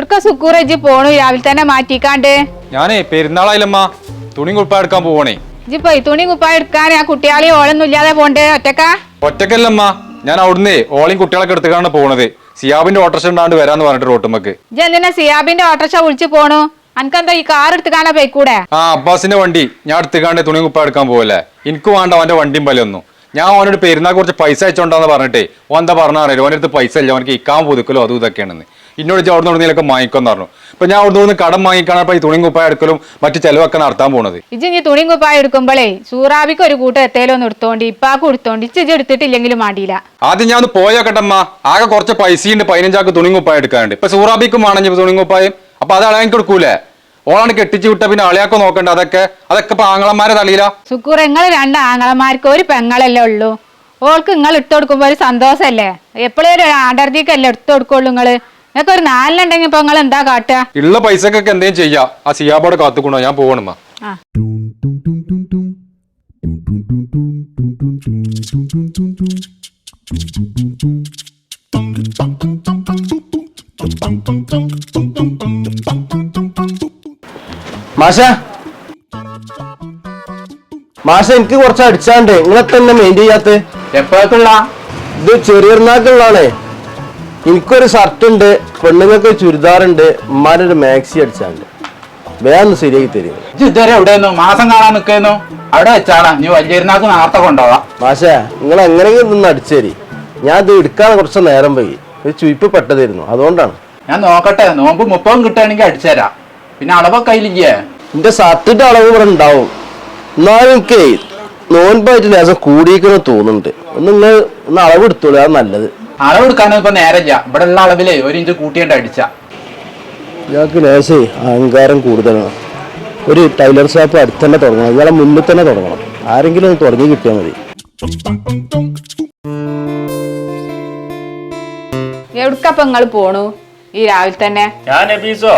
എവിടുക്ക സുക്കൂറജി പോണു? രാവിലെ തന്നെ മാറ്റിക്കാണ്ട്. ഞാനേ പെരുന്നാളായില്ലമ്മ. തുണി കുപ്പായ എടുക്കാൻ പോവണേ. ഇജ്ജിപ്പോ തുണി കുപ്പായ എടുക്കാൻ ആ കുട്ടിയാളി ഓളൊന്നും ഇല്ലാതെ പോണ്ടേ? ഒറ്റക്ക? ഒറ്റക്കല്ലമ്മ. ഞാൻ അവിടുന്ന് ഓളിയും കുട്ടികളൊക്കെ എടുത്തുകാണ് പോണത്. സിയാബിന്റെ ഓട്ടർഷ ഉണ്ടാണ്ട് വരാന്ന് പറഞ്ഞിട്ട് റോട്ടുമ്മക്ക് ഇജ്ജ് എന്തിനാ സിയാബിന്റെ ഓട്ടർഷ വിളിച്ചു പോണു? അനക്കെന്താ ഈ കാർ എടുത്ത് കാണാൻ പോയിക്കൂടെ? ആ അബ്ബാസിന്റെ വണ്ടി. ഞാൻ എടുത്തുകാണ്ട് തുണി കുപ്പ എടുക്കാൻ പോവല്ലേ? എനിക്ക് വേണ്ട അവന്റെ വണ്ടിയും പലൊന്നും ഞാൻ അവനോട് പെരുന്നാൾ കുറച്ച് പൈസ അയച്ചോണ്ടാന്ന് പറഞ്ഞിട്ടേ ഓൻ എന്താ ഓന്റെ അടുത്ത് പൈസ ഇല്ല. അവനക്ക് ഇക്കാൻ പുതുക്കലോ അതും ഇതൊക്കെയാണെന്ന്. ഇന്നോട് ഇജ്ജ് അവിടുന്ന് എവിടുന്നേലൊക്കെ വാങ്ങിക്കുമെന്ന് പറഞ്ഞു. അപ്പൊ ഞാൻ അവിടുന്ന് നിന്ന് കടം വാങ്ങിക്കാണ് അപ്പൊ ഈ തുണി കുപ്പ എടുക്കലും മറ്റു ചെലവൊക്കെ നടത്താൻ പോണത്. ഇജ്ജ് ഇനി തുണി കുപ്പായ എടുക്കുമ്പോഴേ സൂറാബിക്ക് ഒരു കൂട്ടം എത്തേലും ഒന്ന് എടുത്തോണ്ട് ഇപ്പാക്ക് എടുത്തോണ്ട് ഇച്ചി ഇജ്ജ് എടുത്തിട്ടില്ലെങ്കിലും മാണ്ടിയില്ല. ആദ്യം ഞാൻ ഒന്ന് പോയോക്കട്ടമ്മ ആകെ കുറച്ച് പൈസയുണ്ട് പതിനഞ്ചാക്ക് തുണി കുപ്പായ എടുക്കാനുണ്ട്. ഇപ്പൊ സൂറാബിക്കും ആണെങ്കിൽ തുണി കുപ്പായം. അപ്പൊ അത് അളയാൻ കൊടുക്കൂലേ ഓളാണ് കെട്ടിച്ചു വിട്ട പിന്നെ അളിയാക്കോ നോക്കണ്ട അതൊക്കെ. അതൊക്കെ ഇപ്പൊ ആങ്ങളമാരെ തളിയില്ല സുക്കൂർ നിങ്ങൾ രണ്ട് ആങ്ങളമാർക്ക് ഒരു പെങ്ങളല്ലേ ഉള്ളൂ? ഓൾക്ക് നിങ്ങൾ ഇട്ട് കൊടുക്കുമ്പോ ഒരു സന്തോഷല്ലേ? എപ്പോഴും ഒരു ആണ്ടർജിക്കല്ലേ എടുത്തു കൊടുക്കുള്ളൂ നിങ്ങൾ നിങ്ങൾക്ക് ഒരു നാലിലുണ്ടെങ്കിൽ ഇപ്പൊ നിങ്ങൾ എന്താ കാട്ടുക? ഉള്ള പൈസക്കൊക്കെ എന്തേലും ചെയ്യാ. ആ സിയാബോടെ കാത്തുക്കണോ? ഞാൻ പോകണമ്മ മാഷ. മാഷ എനിക്ക് കുറച്ച് അടിച്ചാണ്ട്. നിങ്ങളെ തന്നെ മെയിൻ ചെയ്യാത്ത? എപ്പോഴത്തുള്ള ഇത് ചെറിയ പെരുന്നാക്കുള്ളതാണേ എനിക്കൊരു ഷർട്ട് ഉണ്ട് പെണ്ണുങ്ങൾക്ക് ചുരിദാറുണ്ട് ചുരിദാർ ഉണ്ട് ഉമ്മാനൊരു മാക്സി അടിച്ചാണ്ട്. വേഗം ശരിയായി തരും ഇജ്ജ് ഇതുവരെ എവിടെയെന്നു? മാസം കാണാൻ നിൽക്കുന്നു അവിടെ വെച്ചാടാ നീ വലിയൊരുന്നാക്ക് നാർത്ത കൊണ്ടുപോവാ മാഷ നിങ്ങൾ എങ്ങനെയെങ്കിലും നിന്ന് അടിച്ചേരി ഞാൻ ഇത് എടുക്കാൻ കുറച്ച് നേരം പോയി ഒരു ചുയിപ്പ് പെട്ടതായിരുന്നു. അതുകൊണ്ടാണ്. ഞാൻ നോക്കട്ടെ. നോമ്പ് മുപ്പതും കിട്ടുകയാണെങ്കിൽ അടിച്ചുതരാം പിന്നെ അളവൊക്കെ കയ്യിലില്ലേ? എന്റെ ഷർട്ടിന്റെ അളവ് ഇവിടെ ഉണ്ടാവും. എന്നാലും എനിക്ക് നോൻപായിട്ട് ലേശം കൂടിയിരിക്കുന്നു തോന്നുന്നുണ്ട്. ഒന്ന് നിങ്ങൾ ഒന്ന് അളവ് എടുത്തോളൂ അത് നല്ലത്. അളവ് എടുക്കാനൊന്നും ഇപ്പൊ നേരമില്ല. ഇവിടെ ഉള്ള അളവിലേ ഒരു ഇഞ്ച് കൂട്ടിയുണ്ട് അടിച്ച. ഇയാൾക്ക് ലേശേ അഹങ്കാരം കൂടുതലാണ്. ഒരു ടൈലർ ഷോപ്പ് അടുത്ത് തന്നെ തുടങ്ങണം. ഇയാളെ മുന്നിൽ തന്നെ തുടങ്ങണം. ആരെങ്കിലും ഒന്ന് തുടങ്ങി കിട്ടിയാൽ മതി. എവിടുക്കപ്പൊ നിങ്ങൾ പോണു? ഈ രാവിലെ തന്നെ? ഞാൻ നബീസോ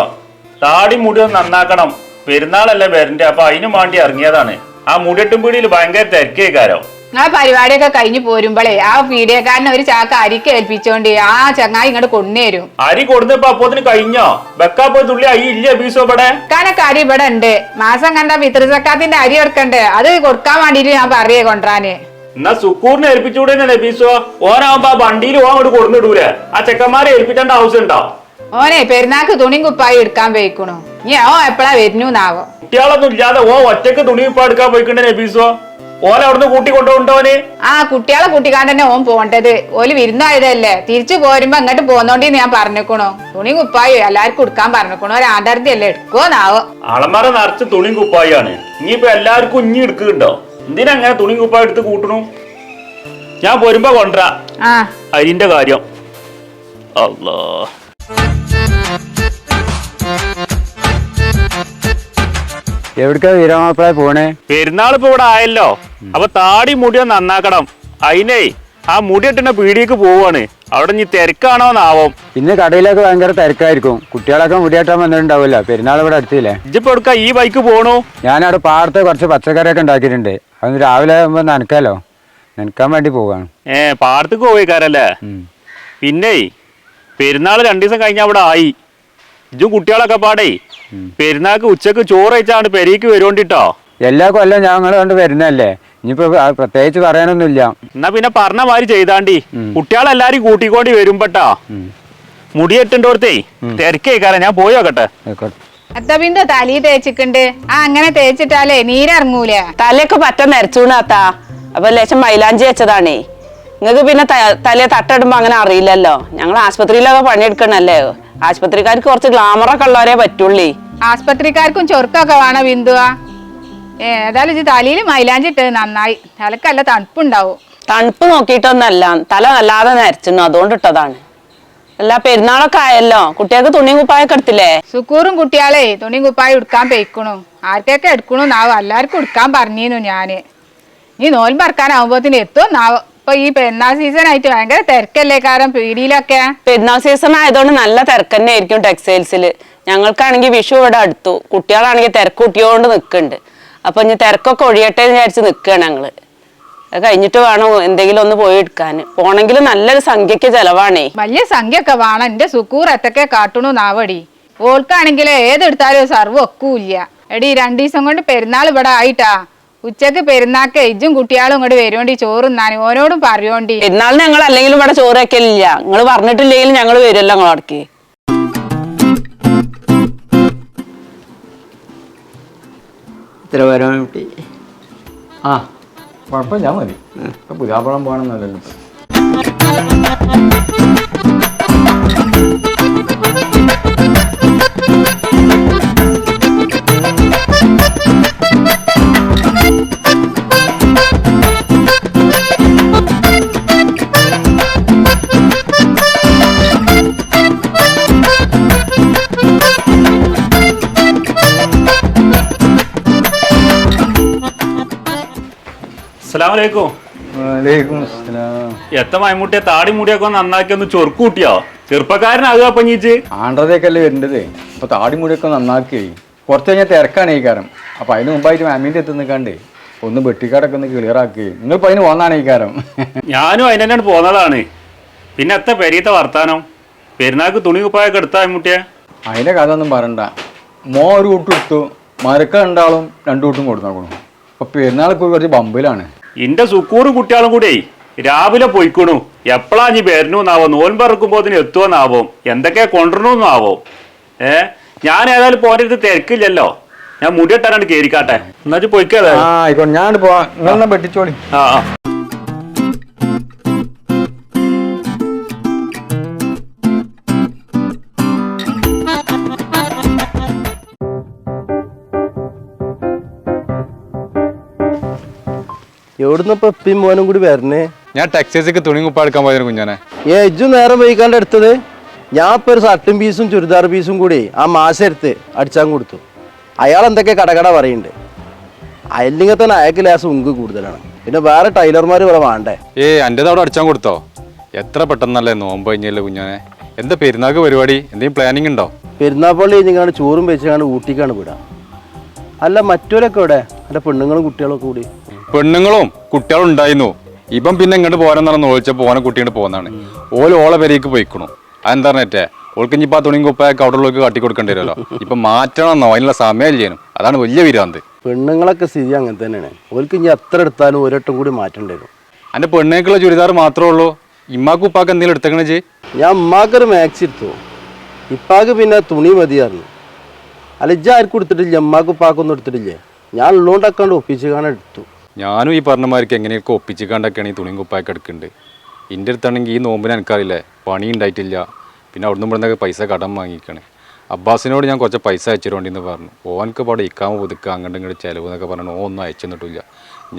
താടി മുടി ഒന്ന് നന്നാക്കണം. പെരുന്നാളല്ലേ വരണ്ടേ? അപ്പൊ അതിനു വേണ്ടി ഇറങ്ങിയതാണ്. ആ മുടിയെട്ടും പീടിയിൽ ഭയങ്കര തിരക്കേക്കാരോ? ആ പരിപാടിയൊക്കെ കഴിഞ്ഞ് പോരുമ്പോഴേ ആ പീഡിയക്കാരനെ ഒരു ചാക്ക് അരിക്ക് ഏൽപ്പിച്ചോണ്ട് ആ ചങ്ങായി ഇങ്ങോട്ട് കൊണ്ടുവരും. അരി കൊടുത്തപ്പോ അപ്പോത്തിന് കഴിഞ്ഞോ? വെക്കാ പോയി തുള്ളി അരി ഇല്ല ഇവിടെ? കൊടുക്കാനൊക്കെ അരി ഇവിടെ ഉണ്ട്. മാസം കണ്ട പിതൃസക്കാത്തിന്റെ അരി കൊടുക്കണ്ടേ അത് കൊടുക്കാൻ വേണ്ടിട്ട് ഞാൻ പറയേ കൊണ്ടുവരാന് എന്നാ സുക്കൂറിനെ ഏൽപ്പിച്ചുകൂടെ നബീസോ ഓനാവുമ്പോ ആ വണ്ടിയിൽ ഓൻ അങ്ങോട്ട് കൊടുന്നിടൂലേ ആ ചെക്കന്മാരെ ഏൽപ്പിക്കേണ്ട ആവശ്യം ഉണ്ടോ ഓനെ പെരുന്നാക്ക് തുണിയും കുപ്പായി എടുക്കാൻ പോയിക്കണു. ഇനി ഓ എപ്പോഴാ വരുന്നൂന്നാവോ. കുട്ടികളൊന്നും ഇല്ലാതെ ഓ ഒറ്റയ്ക്ക് തുണി കുപ്പായി എടുക്കാൻ പോയിക്കണ്ടേ നബീസോ ഓൻ അവിടുന്ന് കൂട്ടി കൊണ്ടുപോണ്ടോന് ആ കുട്ടികളെ കൂട്ടിക്കാണ്ട് തന്നെ ഓൻ പോണ്ടത് ഓൽ വിരുന്നായതല്ലേ. തിരിച്ചു പോരുമ്പോ അങ്ങോട്ട് പോന്നോണ്ടിന്ന് ഞാൻ പറഞ്ഞേക്കണു. തുണി കുപ്പായി എല്ലാവർക്കും കൊടുക്കാൻ പറഞ്ഞേക്കണു. ഒരു ആധാരത്തി അല്ലേ എടുക്കുവോന്നാവോ? അളമറ നിറച്ച് തുണി കുപ്പായാണ് ഇനിയിപ്പോ എല്ലാവർക്കും ഇഞ്ഞി എടുക്കുന്നുണ്ടോ? എന്തിനങ്ങനെ തുണി കുപ്പായി എടുത്ത് കൂട്ടണു? ഞാൻ പോരുമ്പോ കൊണ്ടുവരാ. അരിന്റെ കാര്യം. അല്ലാ എവിടക്കാ വീരമാപ്പിള പോണേ? പെരുന്നാൾ ഇപ്പൊ ഇവിടെ ആയല്ലോ. അപ്പൊ താടി മുടിയോ നന്നാക്കണം. അതിനേ ആ മുടി ഇട്ടിന്റെ പീടിയേക്ക് പോവാണ്. അവിടെ ഇനി തിരക്കാണോന്നാവും പിന്നെ കടയിലൊക്കെ ഭയങ്കര തിരക്കായിരിക്കും. കുട്ടികളൊക്കെ മുടിയാട്ടാൻ വന്നിട്ടുണ്ടാവില്ല പെരുന്നാൾ ഇവിടെ അടുത്തില്ലേ? ഇജ്ജിപ്പോ എടുക്ക ഈ ബൈക്ക് പോണു? ഞാനവിടെ പാടത്ത് കുറച്ച് പച്ചക്കറിയൊക്കെ ഉണ്ടാക്കിയിട്ടുണ്ട്. അത് രാവിലെ ആകുമ്പോ നനക്കാലോ. നനക്കാൻ വേണ്ടി പോവാണ്. ഏ പാടത്തേക്ക് പോയിക്കാരല്ലേ പിന്നെ പെരുന്നാൾ രണ്ടു ദിവസം കഴിഞ്ഞ അവിടെ ആയി. ഇജ്ജും കുട്ടികളൊക്കെ പാടേ. പെരുന്നാക്ക് ഉച്ചയ്ക്ക് ചോറ് വെച്ചാണ് പെരീക്ക് വരുവോണ്ടിട്ടോ? എല്ലാ കൊല്ലം ഞങ്ങൾ കണ്ട് വരുന്നല്ലേ ഇനിയിപ്പോ പ്രത്യേകിച്ച് പറയാനൊന്നുമില്ല. എന്നാ പിന്നെ പറഞ്ഞ മാതിരി ചെയ്താണ്ടി. കുട്ടികളെല്ലാരും കൂട്ടിക്കോണ്ടി വരുമ്പട്ടാ. മുടിയെട്ടുണ്ടോടത്തേ കാരണം ഞാൻ പോയി നോക്കട്ടെ. അത്തബിന്ദു തലി തേച്ചിട്ടുണ്ട് ആ അങ്ങനെ തേച്ചിട്ടാലേ നീരിറങ്ങൂലേ? തലയൊക്കെ പറ്റ നിരച്ചൂണാത്താ. അപ്പൊ ലേശം മൈലാഞ്ചി വെച്ചതാണേ. നിങ്ങക്ക് പിന്നെ തലയെ തട്ടിടുമ്പോ അങ്ങനെ അറിയില്ലല്ലോ. ഞങ്ങൾ ആശുപത്രിയിലൊക്കെ പണിയെടുക്കണല്ലേ? ആശുപത്രിക്കാർക്ക് കുറച്ച് ഗ്ലാമറൊക്കെ ഉള്ളവരെ പറ്റുള്ളേ. ആസ്പത്രിക്കാർക്കും ചൊറുക്കൊക്കെ വേണം ബിന്ദുവാ. ഏ ഏതായാലും ഇത് തലയിൽ മൈലാഞ്ചിട്ട് നന്നായി. തലക്കല്ല തണുപ്പുണ്ടാവും. തണുപ്പ് നോക്കിയിട്ടൊന്നല്ല. തല വല്ലാതെ നരച്ചിണു അതുകൊണ്ട് ഇട്ടതാണ്. അല്ല പെരുന്നാളൊക്കെ ആയല്ലോ. കുട്ടികൾക്ക് തുണിയും കുപ്പായൊക്കെ എടുത്തില്ലേ? സുക്കൂറും കുട്ടിയാളെ തുണിയും കുപ്പായ എടുക്കാൻ പെയ്ക്കണു. ആർക്കൊക്കെ എടുക്കണു നാവ് എല്ലാവർക്കും എടുക്കാൻ പറഞ്ഞിരുന്നു ഞാൻ. നീ നോൽ പറക്കാനാവുമ്പോത്തിന് എത്തും നാവ് ഇപ്പൊ ഈ പെരുന്നാൾ സീസൺ ആയിട്ട് ഭയങ്കര തിരക്കല്ലേ? കാരണം പീടിയിലൊക്കെ. പെരുന്നാൾ സീസൺ ആയതുകൊണ്ട് നല്ല തിരക്ക് തന്നെ ആയിരിക്കും ടെക്സ്റ്റൈൽസിൽ ഞങ്ങൾക്കാണെങ്കിൽ വിഷു ഇവിടെ അടുത്തു. കുട്ടികളാണെങ്കിൽ തിരക്ക് കുട്ടിയോണ്ട് നിൽക്കുന്നുണ്ട് അപ്പൊ ഇനി തിരക്കൊക്കെ ഒഴിയട്ടെ എന്ന് വിചാരിച്ച് നിൽക്കുകയാണ് ഞങ്ങൾ. അത് കഴിഞ്ഞിട്ട് വേണം എന്തെങ്കിലും ഒന്ന് പോയി എടുക്കാൻ പോണെങ്കിൽ നല്ലൊരു സംഖ്യക്ക് ചെലവാണേ. വലിയ സംഖ്യ ഒക്കെ വേണം. എന്റെ സുക്കൂർ എത്തൊക്കെ കാട്ടണു നാവടി ഓൾക്കാണെങ്കിൽ ഏതെടുത്താലും സർവ ഒക്കൂല്ല എടി രണ്ടു ദിവസം കൊണ്ട് പെരുന്നാൾ ഇവിടെ ആയിട്ടാ. ഉച്ചയ്ക്ക് പെരുന്നാക്ക് ഇജ്ജും കുട്ടിയാളും ഇങ്ങോട്ട് വരുവോണ്ടി നാനും ഓനോടും പറയോണ്ടി പെരുന്നാളിന് ഞങ്ങൾ അല്ലെങ്കിലും ഇവിടെ ചോറ് വെക്കലില്ല. നിങ്ങൾ പറഞ്ഞിട്ടില്ലെങ്കിലും ഞങ്ങൾ വരുമല്ലോ നിങ്ങളടക്ക് ഇത്ര വരാൻ കുട്ടി ആ കുഴപ്പമില്ല മതി. ഇപ്പൊ പോകണമെന്നല്ലല്ലോ എത്ര മൈമുട്ടിയെ താടി മുടിയൊക്കെ നന്നാക്കി ഒന്ന് ചൊറുക്ക് കൂട്ടിയോ? ചെറുപ്പക്കാരനാകുക പഞ്ഞിച്ച് ആണ്ടതേക്കല്ലേ വരേണ്ടത്? അപ്പൊ താടി മുടിയൊക്കെ നന്നാക്കി കുറച്ച് കഴിഞ്ഞാൽ തിരക്കാണ് ഈ കാരം അപ്പൊ അതിന് മുമ്പായിട്ട് മാമീന്റെ എത്തി നിൽക്കാണ്ട് ഒന്ന് വെട്ടിക്കാടൊക്കെ ഒന്ന് ക്ലിയർ ആക്കി നിങ്ങൾ ഇപ്പൊ അതിന് പോന്നാണ് ഈ കാരം ഞാനും അതിന് തന്നെയാണ് പോന്നതാണ്. പിന്നെ എത്ര പെരീത്ത വർത്താനം? പെരുന്നാൾക്ക് തുണി കുപ്പായൊക്കെ എടുത്താ മൈമുട്ടിയെ? അതിന്റെ കഥ ഒന്നും പറയണ്ട. മോ ഒരു കൂട്ടും എടുത്തു. മരക്ക രണ്ടാളും രണ്ടു കൂട്ടും കൊടുത്തു നോക്കണം അപ്പൊ പെരുന്നാൾക്ക് കുറച്ച് ബമ്പിലാണ്. ഇന്റെ സുക്കൂറ് കുട്ടികളും കൂടെ രാവിലെ പോയിക്കണു. എപ്പോഴാ നീ വരുന്നൂന്നാവോ? നോൻപറക്കുമ്പോത്തിന് എത്തുമെന്നാവോ എന്തൊക്കെ കൊണ്ടുവരണമെന്നാവോ ഏ? ഞാൻ ഏതായാലും പോരെ തിരക്കില്ലല്ലോ. ഞാൻ മുടിയിട്ടാണ് കേറിക്കാട്ടെ. എന്നുവെച്ച് പോയിക്കേ ആ ആയിക്കോട്ടെ. ഞാൻ പോവാ നിങ്ങളെന്നാ ആ ആ. എവിടുന്ന് ഇപ്പൊ മോനും കൂടി വരണേ? ഞാൻ ടെക്സൈസിക്ക് തുണി കുപ്പാടുക്കാൻ പോയതിന് കുഞ്ഞാനെ. ഏ നേരം വൈകാണ്ട് എടുത്തത്? ഞാൻ ഇപ്പൊ ഒരു ഷർട്ടും പീസും ചുരിദാർ പീസും കൂടി ആ മാസം എടുത്ത് അടിച്ചാൻ കൊടുത്തു. അയാൾ എന്തൊക്കെ കടകട പറയുന്നുണ്ട്? അയലിങ്ങ തന്നെ അയാൾക്ക് ലാസ് ഉങ്ക് കൂടുതലാണ്. പിന്നെ വേറെ ടൈലർമാർ ഇവിടെ വേണ്ടേ? ഏ എന്റെ അവിടെ അടിച്ചാൻ കൊടുത്തോ? എത്ര പെട്ടെന്നല്ലേ നോമ്പ് കഴിഞ്ഞല്ലേ കുഞ്ഞാനെ? എന്താ പെരുന്നാൾക്ക് പരിപാടി? എന്തെങ്കിലും പ്ലാനിങ് ഉണ്ടോ? പെരുന്നാൾ പെരുന്നാപ്പള്ളി കഴിഞ്ഞാണ് ചോറും വെച്ചാണ് ഊട്ടിക്കാണ് വിടാം. അല്ല മറ്റോരൊക്കെ ഇവിടെ അല്ല പെണ്ണുങ്ങളും കുട്ടികളും കൂടി. പെണ്ണുങ്ങളും കുട്ടികളും ഉണ്ടായിരുന്നു. ഇപ്പം പിന്നെ ഇങ്ങോട്ട് പോരാന്നാണ് നോളിച്ചപ്പോൾ ഓനെ കുട്ടിയോട് പോകുന്നതാണ് ഓൽ ഓളെ പെരേക്ക് പോയിക്കണു. അതെന്താ പറഞ്ഞേ ഓൾക്ക് ഇനിയിപ്പോൾ ആ തുണിയും കുപ്പായൊക്കെ അവിടെ ഉള്ളവർക്ക് കാട്ടി കൊടുക്കേണ്ടി വരുമല്ലോ. ഇപ്പം മാറ്റണമെന്നോ അതിനുള്ള സമയം ചെയ്യണം അതാണ് വലിയ വിരാന്ത്. പെണ്ണുങ്ങളൊക്കെ സ്ഥിതി അങ്ങനെ തന്നെയാണ്. ഓൽക്ക് ഇനി എത്ര എടുത്താലും ഒരട്ടം കൂടി മാറ്റേണ്ടി വരും. എന്റെ പെണ്ണേക്കുള്ള ചുരിദാർ മാത്രമേ ഉള്ളൂ. ഇമ്മാക്ക് ഉപ്പാക്ക് എന്തെങ്കിലും എടുത്തേക്കണേ ചെയ് ഞാൻ ഉമ്മാക്കൊരു മാക്സി എടുത്തു. ഇപ്പാക്ക് പിന്നെ തുണി മതിയായിരുന്നു. അല്ല ഇജ്ജ ആർക്കും എടുത്തിട്ടില്ല എടുത്തിട്ടില്ലേ? ഞാൻ ഉള്ളോണ്ടാക്കാണ്ട് ഒപ്പിച്ച് കാണാൻ എടുത്തു. ഞാനും ഈ പറഞ്ഞമാർക്ക് എങ്ങനെയൊക്കെ ഒപ്പിച്ചിക്കാണ്ടൊക്കെയാണ് ഈ തുണിയും കുപ്പായൊക്കെ എടുക്കുന്നുണ്ട് എന്റെ അടുത്താണെങ്കിൽ ഈ നോമ്പിന് എനിക്കറിയില്ലേ പണി ഉണ്ടായിട്ടില്ല. പിന്നെ അവിടുന്ന് ഇവിടുന്നൊക്കെ പൈസ കടം വാങ്ങിക്കണേ. അബ്ബാസിനോട് ഞാൻ കുറച്ച് പൈസ അയച്ചിട്ടുണ്ടെന്ന് പറഞ്ഞു. ഓനക്ക് പാടെ ഇക്കാമ പുതുക്കുക അങ്ങോട്ടും ഇങ്ങോട്ട് ചിലവ് എന്നൊക്കെ പറഞ്ഞു ഓ ഒന്നും അയച്ചു തന്നിട്ടില്ല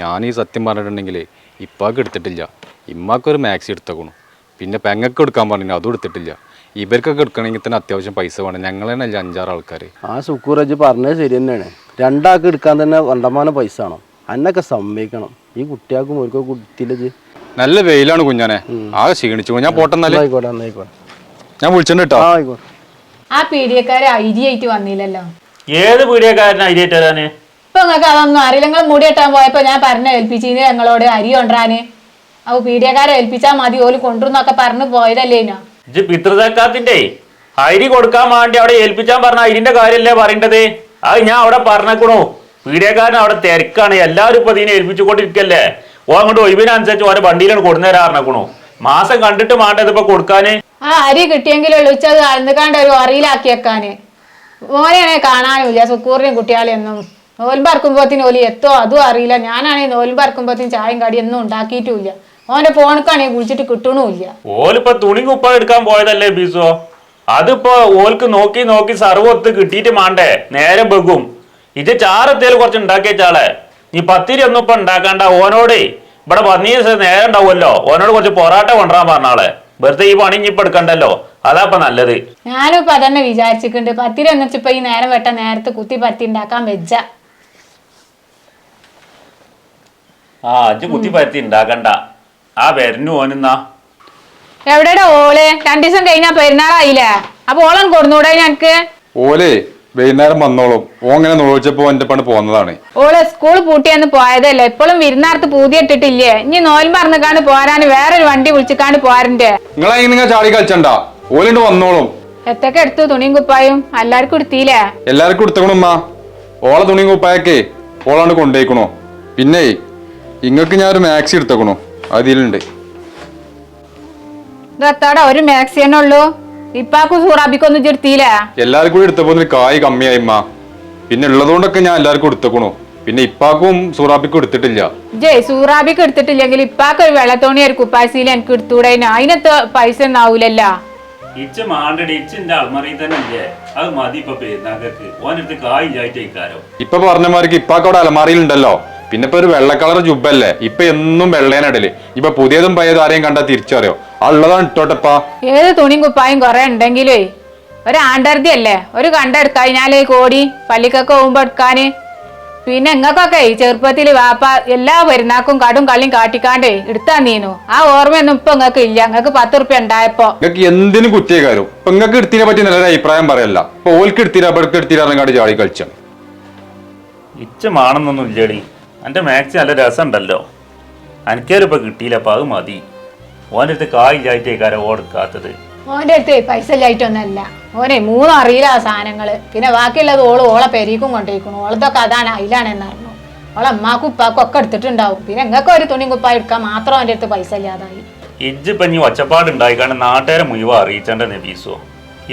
ഞാൻ ഈ സത്യം പറഞ്ഞിട്ടുണ്ടെങ്കിൽ ഇപ്പാക്ക് എടുത്തിട്ടില്ല. ഇമ്മാക്കൊരു മാക്സി എടുത്തേക്കണു. പിന്നെ പെങ്ങക്ക് എടുക്കാൻ പറഞ്ഞു അതും എടുത്തിട്ടില്ല. ഇവർക്കൊക്കെ എടുക്കണമെങ്കിൽ തന്നെ അത്യാവശ്യം പൈസ വേണം. ഞങ്ങൾ തന്നെ അല്ല അഞ്ചാറ് ആൾക്കാർ ആ സുക്കൂറജ് പറഞ്ഞത് ശരി തന്നെയാണ്. രണ്ടാൾക്ക് എടുക്കാൻ തന്നെ വണ്ടമാനം പൈസ ആണോ അന്നൊക്കെ സമ്മതിക്കണം. ഈ കുട്ടിയാക്കും ഒരു കൊടുത്തില്ല നല്ല വെയിലാണ് കുഞ്ഞാനെ. ആ ക്ഷീണിച്ചു ഞാൻ പോട്ടെന്നാൽ ആയിക്കോട്ടെ ഞാൻ വിളിച്ചിട്ടുണ്ട് കേട്ടോ. ആ ആയിക്കോട്ടെ. ആ പീഡിയക്കാരെ ഐഡിയായിട്ട് ആയിട്ട് വന്നില്ലല്ലോ. ഏത് പീടിയക്കാരനാ അരിയേറ്റ് തരാന് ഇപ്പൊ നിങ്ങൾക്ക് അതൊന്നും അറിയില്ല. നിങ്ങൾ മുടി കെട്ടാൻ പോയപ്പോ ഞാൻ പറഞ്ഞ ഏൽപ്പിച്ചിന് ഞങ്ങളോട് അരി കൊണ്ടുവരാന്. അപ്പൊ പീഡിയക്കാരെ ഏൽപ്പിച്ചാ മതി. ഓൽ കൊണ്ടുവന്നൊക്കെ പറഞ്ഞു പോയതല്ലേ ഇനോ ഇജ്ജ് പിതൃതക്കാത്തിന്റെ അരി കൊടുക്കാൻ വേണ്ടി അവിടെ ഏൽപ്പിച്ചാൻ പറഞ്ഞ അരിന്റെ കാര്യമല്ലേ പറയേണ്ടത്? അത് ഞാൻ അവിടെ പറഞ്ഞേക്കണു. പീഡിയക്കാരൻ അവിടെ തിരക്കാണ്. എല്ലാവരും ഇപ്പൊ ഇതിനെ ഏൽപ്പിച്ചുകൊണ്ടിരിക്കല്ലേ? ഓ അങ്ങോട്ട് ഒഴിവിനനുസരിച്ച് ഓരോ വണ്ടിയിലാണ് കൊടുന്നേരാ മാസം കണ്ടിട്ട് വേണ്ടത് ഇപ്പൊ കൊടുക്കാന്? ആ അരി കിട്ടിയെങ്കിലും ഉച്ചത് കണ്ട ഒരു അറിയിലാക്കി വെക്കാന് മോനെയാണെ കാണാനുമില്ല. സുക്കൂറിനെയും കുട്ടികളെയൊന്നും. നോൽമ്പറക്കുമ്പോത്തിന് ഓലി എത്തോ? അതും അറിയില്ല. ഞാനാണെങ്കിൽ നോൽമ്പറക്കുമ്പോത്തിന് ചായയും കടി ഒന്നും ഉണ്ടാക്കിയിട്ടുമില്ല. ഓന്റെ ഫോണിക്കാണെങ്കിൽ വിളിച്ചിട്ട് കിട്ടണമില്ല. ഓലിപ്പോ തുണി കുപ്പ എടുക്കാൻ പോയതല്ലേ ബീസോ? അതിപ്പോ ഓൽക്ക് നോക്കി നോക്കി സർവത്ത് കിട്ടിയിട്ട് മാണ്ടേ? നേരെ ബെഗും ഇത് ചാറത്തേൽ കുറച്ച് ഉണ്ടാക്കിയച്ചാളെ നീ പത്തിരി ഒന്നും ഇപ്പൊ ഉണ്ടാക്കണ്ട ഓനോട്? ഇവിടെ പന്നീ നേരം ഉണ്ടാവുമല്ലോ. ഓനോട് കുറച്ച് പൊറാട്ട കൊണ്ടുവരാൻ പറഞ്ഞാളെ വെറുതെ ഈ പണി ഇപ്പൊ എടുക്കണ്ടല്ലോ. അതാ ഇപ്പൊ നല്ലത്. ഞാനും ഇപ്പൊ അതന്നെ വിചാരിച്ചിട്ടുണ്ട്. പത്തിരി ഒന്നിച്ചിപ്പോ ഈ നേരം വെട്ട നേരത്തെ കുത്തി പത്തി ഉണ്ടാക്കാൻ വെച്ച ആ അഞ്ച് കുത്തി പരത്തി ഉണ്ടാക്കണ്ട. ആ വരുന്നു ഓനെന്നാ എവിടെടാ ഓൾ? രണ്ടു ദിവസം കഴിഞ്ഞാ പെരുന്നാളായില്ലേ? അപ്പൊ ഓളൻ കൊടുന്നൂടെ ഞങ്ങക്ക് ഓലേ വൈകുന്നേരം വന്നോളും. ഓ ഇങ്ങനെ നോളിച്ചപ്പോൾ എന്റെ പണ്ട് പോന്നതാണ്. ഓൾ സ്കൂൾ പൂട്ടിയെന്ന് പോയതല്ലേ? ഇപ്പോഴും വിരുന്നാർത്ത് പൂതിയിട്ടിട്ടില്ലേ ഇനി നോൽ മറന്നുകാണ്ട് പോരാന് വേറൊരു വണ്ടി വിളിച്ചിക്കാണ്ട് പോരണ്ടേ. നിങ്ങളെ നിങ്ങൾ ചാടി കളിച്ചണ്ട? ഓലിണ്ട് വന്നോളും. എത്തൊക്കെ എടുത്തു തുണിയും കുപ്പായും? എല്ലാവർക്കും എടുത്തില്ലേ എല്ലാവർക്കും എടുത്തക്കണുമ്മ ഓളെ തുണിയും കുപ്പായൊക്കെ ഓളാണ് കൊണ്ടുപോയിക്കണോ പിന്നെ ഇങ്ങക്ക് ഞാൻ ഒരു മാക്സി എടുത്തക്കണു. അതിലുണ്ട്. ഇതെത്താടാ ഒരു മാക്സി തന്നെ ഉള്ളൂ. ഇപ്പാക്കും സൂറാബിക്കൊന്നും എല്ലാവർക്കും കൂടി എടുത്തപ്പോ ഇതിന് കായ് കമ്മിയായിമ്മ പിന്നെ ഉള്ളതുകൊണ്ടൊക്കെ ഞാൻ എല്ലാവർക്കും എടുത്തക്കണു. പിന്നെ ഇപ്പാക്കും സൂറാബിക്കും എടുത്തിട്ടില്ല. ജയ് സൂറാബിക്ക് എടുത്തിട്ടില്ലെങ്കിൽ ഇപ്പാക്ക് ഒരു വെള്ളത്തോണി ഒരു കുപ്പാസിയിൽ എനിക്ക് എടുത്തൂടെ. അതിനകത്ത് പൈസ ഒന്നും ആവൂലല്ലോ. ഇച്ച മാണ്ടടി ഇച്ചിന്റെ അൾമറിയിൽ തന്നെ ഇല്ലേ? അത് മതി ഇപ്പൊ പെരുന്നാക്കക്ക് ഓനടുത്ത് കായില്ലായിട്ടേക്കാരോ ഇപ്പൊ പറഞ്ഞമാർക്ക് ഇപ്പാക്ക് അവിടെ അലമാറിയിലുണ്ടല്ലോ പിന്നെ ഇപ്പൊ ഒരു വെള്ള കളർ ജുബല്ലേ? ഇപ്പൊ എന്നും വെള്ളേനടൽ. ഇപ്പൊ പുതിയതും പഴയതും ആരെയും കണ്ടാ തിരിച്ചറിയോ? ഉള്ളതാണ് ഇട്ടോട്ടപ്പാ. ഏത് തുണിയും കുപ്പായും കുറെ ഉണ്ടെങ്കിലേ ഒരു ആണ്ടർതി അല്ലേ ഒരു കണ്ടെടുക്കഴിഞ്ഞാലേ കോടി പള്ളിക്കൊക്കെ പോകുമ്പോ എടുക്കാന്. പിന്നെ ഇങ്ങക്കൊക്കെ ചെറുപ്പത്തിൽ വാപ്പ എല്ലാ പെരുന്നാക്കും കടും കളിയും കാട്ടിക്കാണ്ടേ എടുത്താ നീനു ആ ഓർമ്മയൊന്നും ഇപ്പൊ ഇങ്ങക്ക് ഇല്ല. ഇങ്ങക്ക് പത്ത് റുപ്യ ഉണ്ടായപ്പോ. നിങ്ങൾക്ക് എന്തിനും കുറ്റിയേക്കാരും ഇപ്പൊ നിങ്ങൾക്ക് എടുത്തിനെ പറ്റി നല്ലൊരു അഭിപ്രായം പറയല്ല. ഇപ്പൊ ഓൽക്ക് എടുത്തിരാ ഇവർക്ക് എടുത്തിരാങ്ങാണ്ട് ചാടി ജാളി ഇച്ച മാണെന്നൊന്നും ഇല്ലടി. എന്റെ മാക്സി നല്ല രസമുണ്ടല്ലോ. അനക്കേലും ഇപ്പൊ കിട്ടിയില്ല അപ്പം അത് മതി. ഓന്റെ അടുത്ത് കായില്ലായിട്ടേക്കാരോ ഓടുക്കാത്തത് ഓന്റെ അടുത്ത് പൈസ ഇല്ലായിട്ടൊന്നല്ല ഓനെ മൂന്നും അറിയില്ല ആ സാധനങ്ങൾ. പിന്നെ ബാക്കിയുള്ളത് ഓൾ ഓളെ പെരീക്കും കൊണ്ടേക്കുന്നു ഓളത്തൊക്കെ അതാണ് അതിലാണെന്ന് അറിഞ്ഞു. ഓളെ അമ്മാക്കും ഉപ്പാക്കും ഒക്കെ എടുത്തിട്ടുണ്ടാവും. പിന്നെ ഇങ്ങക്ക് ഒരു തുണിയും കുപ്പായി എടുക്കാൻ മാത്രം അവന്റെ അടുത്ത് പൈസ ഇല്ലാതായി. ഇജ്ജിപ്പം ഇനി ഒച്ചപ്പാട് കാരണം നാട്ടുകാരെ മുഴുവൻ അറിയിച്ചേണ്ട നബീസോ.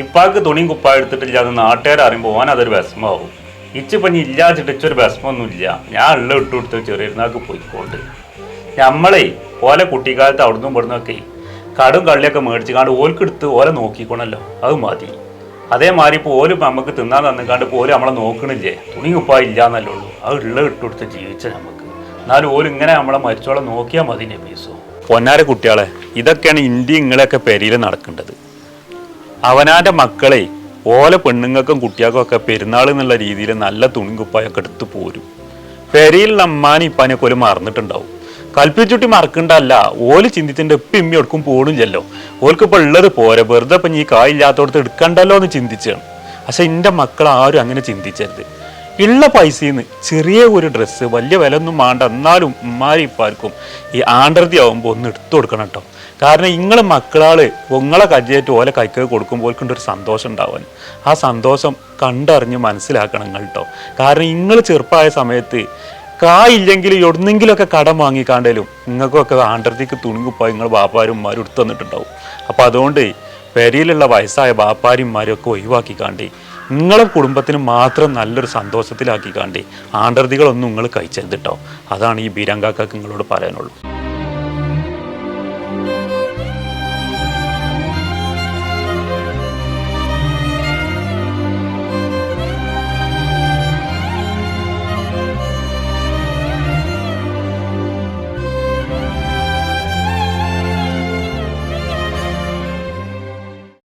ഇപ്പാക്ക് തുണിയും കുപ്പായ എടുത്തിട്ടില്ല അത് നാട്ടുകാരെ അറിയുമ്പോൾ ഓൻ അതൊരു വിഷമാവും ഇച്ചിപ്പം പണി ഇല്ലാതിട്ട് ഇച്ചൊരു വിഷമമൊന്നും ഇല്ല ഞാൻ ഉള്ള ഇട്ട് കൊടുത്ത് ചെറിയനാൾക്ക് പോയിക്കൊണ്ട്. നമ്മളെ ഓലെ കുട്ടിക്കാലത്ത് അവിടുന്ന് ഇവിടുന്നൊക്കെ കടും കള്ളിയൊക്കെ മേടിച്ചുകാണ്ട് ഓൽക്കെടുത്ത് ഓലെ നോക്കിക്കോണല്ലോ. അത് മതി. അതേമാതിരി ഇപ്പോൾ ഓൽ നമുക്ക് തിന്നാൻ തന്നിക്കാണ്ട് ഓൽ നമ്മളെ നോക്കണില്ലേ? തുണി കുപ്പായ ഇല്ലാന്നല്ലേ ഉള്ളൂ. അത് ഉള്ള ഇട്ട് കൊടുത്ത് ജീവിച്ച നമുക്ക് എന്നാലും ഓൽ ഇങ്ങനെ നമ്മളെ മരിച്ചോളെ നോക്കിയാൽ മതി നബീസോ. പൊന്നാര കുട്ടികളെ ഇതൊക്കെയാണ് ഇന്ത്യ ഇങ്ങളെയൊക്കെ പെരിയിൽ നടക്കേണ്ടത്. അവനാന്റെ മക്കളെ ഓല പെണ്ണുങ്ങൾക്കും കുട്ടികൾക്കും ഒക്കെ പെരുന്നാൾ എന്നുള്ള രീതിയിൽ നല്ല തുണി കുപ്പായൊക്കെ എടുത്ത് പോരും. പെരയിൽ അമ്മാനി ഇപ്പാനൊക്കെ ഒരു മറന്നിട്ടുണ്ടാവും. കൽപ്പിച്ചുട്ടി മറക്കണ്ടല്ല ഓൽ ചിന്തിച്ചിട്ട് ഇപ്പം ഇമ്മി എടുക്കും ചെല്ലോ ഓൽക്ക് ഇപ്പൊ ഉള്ളത് പോരെ വെറുതെ ഇപ്പം ഈ കായില്ലാത്തോടത്ത് എടുക്കണ്ടല്ലോ എന്ന് ചിന്തിച്ചാണ്. പക്ഷെ എന്റെ മക്കൾ ആരും അങ്ങനെ ചിന്തിച്ചരുത്. ഉള്ള പൈസയിൽ ചെറിയ ഒരു ഡ്രസ്സ് വലിയ വില ഒന്നും വേണ്ട എന്നാലും ഉമ്മാരി ഇപ്പാർക്കും ഈ ആണ്ടർതി ആവുമ്പോൾ ഒന്ന് എടുത്തു കൊടുക്കണം കേട്ടോ കാരണം നിങ്ങൾ മക്കളാൾ ഉങ്ങളെ കജ്ജേറ്റ് ഓലെ കൈക്ക് കൊടുക്കുമ്പോൾ ഒരു സന്തോഷം ഉണ്ടാവാൻ. ആ സന്തോഷം കണ്ടറിഞ്ഞ് മനസ്സിലാക്കണം നിങ്ങൾ കേട്ടോ കാരണം നിങ്ങൾ ചെറുപ്പമായ സമയത്ത് കായില്ലെങ്കിൽ എവിടുന്നെങ്കിലുമൊക്കെ കടം വാങ്ങിക്കാണ്ടേലും നിങ്ങൾക്കൊക്കെ ആണ്ടർതിക്ക് തുണിങ്ങിപ്പോയി നിങ്ങൾ ബാപ്പാരും ഉമ്മാരും എടുത്തു തന്നിട്ടുണ്ടാവും. അപ്പോൾ അതുകൊണ്ട് പെരിയിലുള്ള വയസ്സായ ബാപ്പാരും ഒക്കെ ഒഴിവാക്കിക്കാണ്ടേ നിങ്ങളെ കുടുംബത്തിന് മാത്രം നല്ലൊരു സന്തോഷത്തിലാക്കി കാണ്ടി. ആണ്ടർതികളൊന്നും നിങ്ങൾ കഴിച്ചരുത് കേട്ടോ അതാണ് ഈ ബീരങ്കാക്കാക്ക് നിങ്ങളോട് പറയാനുള്ളൂ